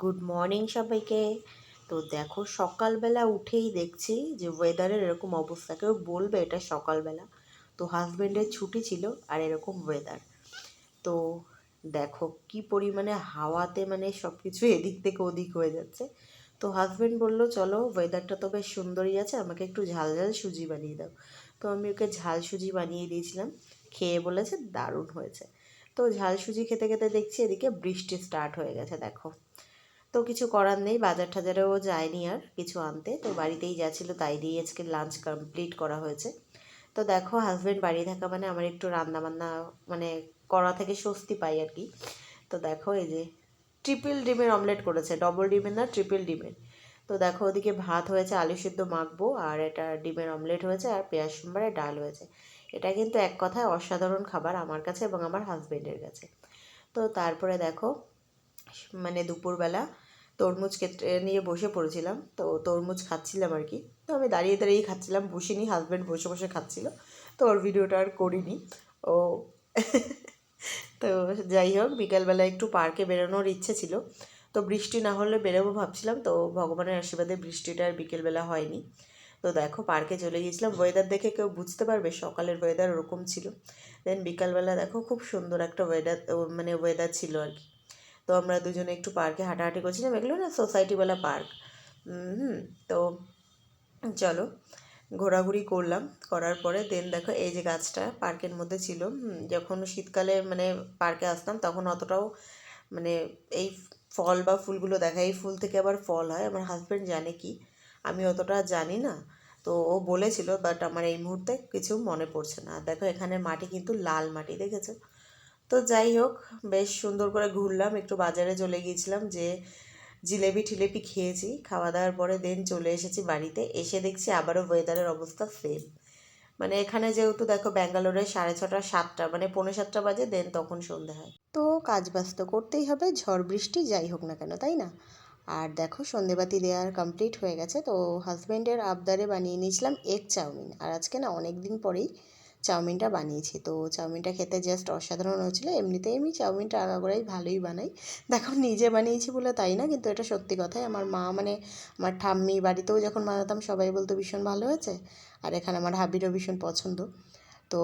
Good morning সবাইকে। তো দেখো, সকালবেলা উঠেই দেখছি যে ওয়েদারের এরকম অবস্থা। কেউ বলবে এটা সকালবেলা। তো হাজব্যান্ডের ছুটি ছিল আর এরকম ওয়েদার তো দেখো, কি পরিমাণে হাওয়াতে মানে সব কিছু এদিক থেকে ওদিক হয়ে যাচ্ছে। তো হাজব্যান্ড বলল, চলো ওয়েদারটা তো বেশ সুন্দরই আছে, আমাকে একটু ঝাল ঝাল সুজি বানিয়ে দাও। তো আমি ওকে ঝাল সুজি বানিয়ে দিয়েছিলাম। খেয়ে বলেছে, দারুণ হয়েছে। তো ঝাল সুজি খেতে খেতে দেখছি এদিকে বৃষ্টি স্টার্ট হয়ে গেছে, দেখো। তো কিছু করার নেই, বাজার টাজারেও যায়নি আর কিছু আনতে। তো বাড়িতেই যাচ্ছিল তাই দিয়ে আজকে লাঞ্চ কমপ্লিট করা হয়েছে। তো দেখো হাজব্যান্ড বাড়ি থাকা মানে আমার একটু রান্না বান্না মানে করা থেকে স্বস্তি পাই আর কি। তো দেখো এই যে ট্রিপল ডিমের অমলেট করেছে ডবল ডিমের না ট্রিপল ডিমের। তো দেখো ওদিকে ভাত হয়েছে, আলু সিদ্ধ মাখবো আর এটা ডিমের অমলেট হয়েছে আর পেঁয়াজ সোমবারে ডাল হয়েছে। এটা কিন্তু এক কথায় অসাধারণ খাবার আমার কাছে এবং আমার হাজব্যান্ডের কাছে। তো তারপরে দেখো মানে দুপুরবেলা তরমুজ কেটে নিয়ে বসে পড়েছিলাম। তো তরমুজ খাচ্ছিলাম আর কি। তো আমি দাঁড়িয়ে দাঁড়িয়েই খাচ্ছিলাম, বসিনি হাজব্যান্ড বসে বসে খাচ্ছিল। তো ওর ভিডিওটা আর করিনি। ও তো যাই হোক, বিকালবেলা একটু পার্কে বেরোনোর ইচ্ছে ছিল। তো বৃষ্টি না হলে বেরোবো ভাবছিলাম। তো ভগবানের আশীর্বাদে বৃষ্টিটা আর বিকেলবেলা হয়নি। তো দেখো, পার্কে চলে গিয়েছিলাম। ওয়েদার দেখে কেউ বুঝতে পারবে, সকালের ওয়েদার ওরকম ছিল। দেন বিকালবেলা দেখো, খুব সুন্দর একটা ওয়েদার মানে ওয়েদার ছিল আর কি। তো আমরা দুজনে একটু পার্কে হাঁটাহাঁটি করছিলাম এগুলো না সোসাইটিওয়ালা পার্ক। হুম, তো চলো, ঘোরাঘুরি করলাম, করার পরে দেন দেখো এই যে গাছটা পার্কের মধ্যে ছিল যখন শীতকালে মানে পার্কে আসতাম তখন অতটাও মানে এই ফল বা ফুলগুলো দেখা, এই ফুল থেকে আবার ফল হয়, আমার হাজব্যান্ড জানে কি, আমি অতটা জানি না, তো ও বলেছিল বাট আমার এই মুহূর্তে কিছু মনে পড়ছে না। দেখো এখানে মাটি কিন্তু লাল মাটি, দেখেছ? তো যাই হোক, বেশ সুন্দর করে ঘুরলাম। একটু বাজারে চলে গিয়েছিলাম যে জিলেবি ঠিলেপি খেয়েছি। খাওয়া দাওয়ার পরে দেন চলে এসেছি বাড়িতে। এসে দেখছি আবারও ওয়েদারের অবস্থা সেম মানে এখানে যেহেতু দেখো ব্যাঙ্গালোরে সাড়ে ছটা, সাতটা মানে পৌনে সাতটা বাজে, দেন তখন সন্ধে হয়। তো কাজ বাজ তো করতেই হবে, ঝড় বৃষ্টি যাই হোক না কেন, তাই না? আর দেখো সন্ধেবাতি দেওয়ার কমপ্লিট হয়ে গেছে। তো হাজব্যান্ডের আবদারে বানিয়ে নিয়েছিলাম এগ চাউমিন। আর আজকে না অনেক দিন পরেই চাউমিনটা বানিয়েছি। তো চাউমিনটা খেতে জাস্ট অসাধারণ হয়েছিলো। এমনিতেই আমি চাউমিনটা আগাগোড়াই ভালোই বানাই। দেখো নিজে বানিয়েছি বলে তাই না? কিন্তু এটা সত্যি কথাই। আমার মা মানে আমার ঠাম্মি বাড়িতেও যখন বানাতাম সবাই বলতো ভীষণ ভালো হয়েছে। আর এখানে আমার হাবিরও ভীষণ পছন্দ। তো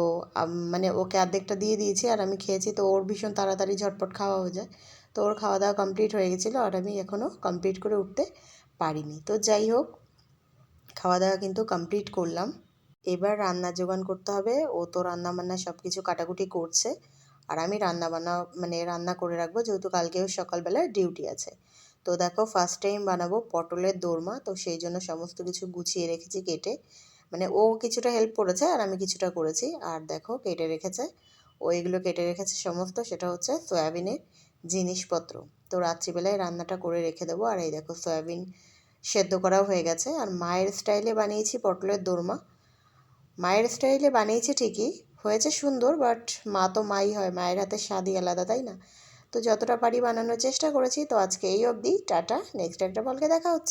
মানে ওকে অর্ধেকটা দিয়ে দিয়েছি আর আমি খেয়েছি। তো ওর ভীষণ তাড়াতাড়ি ঝটপট খাওয়া হয়ে যায়। তো ওর খাওয়া দাওয়া কমপ্লিট হয়ে গেছিল আর আমি এখনও কমপ্লিট করে উঠতে পারিনি। তো যাই হোক, খাওয়া দাওয়া কিন্তু কমপ্লিট করলাম। এবার রান্না জোগান করতে হবে। ও তো রান্না বান্না সব কিছু কাটাকুটি করছে। আর আমি রান্না বান্না মানে রান্না করে রাখব, যেহেতু কালকেও সকালবেলায় ডিউটি আছে। তো দেখো ফার্স্ট টাইম বানাবো পটলের দোরমা। তো সেই জন্য সমস্ত কিছু গুছিয়ে রেখেছি কেটে। মানে ও কিছুটা হেল্প করেছে আর আমি কিছুটা করেছি। আর দেখো, কেটে রেখেছে। ও এগুলো কেটে রেখেছে সমস্ত। সেটা হচ্ছে সয়াবিনের জিনিসপত্র। তো রাত্রিবেলায় রান্নাটা করে রেখে দেবো। আর এই দেখো, সয়াবিন সেদ্ধ করাও হয়ে গেছে। আর মায়ের স্টাইলে বানিয়েছি পটলের দোরমা। মায়ের স্টাইলে বানিয়েছে ঠিকই। হয়েছে সুন্দর বাট মা তো মাই হয়, মায়ের হাতে স্বাদই আলাদা, তাই না? তো যতটা পারি বানানোর চেষ্টা করেছি, তো আজকে এই অবধি, টাটা নেক্সট একটা বলকে দেখা হচ্ছে।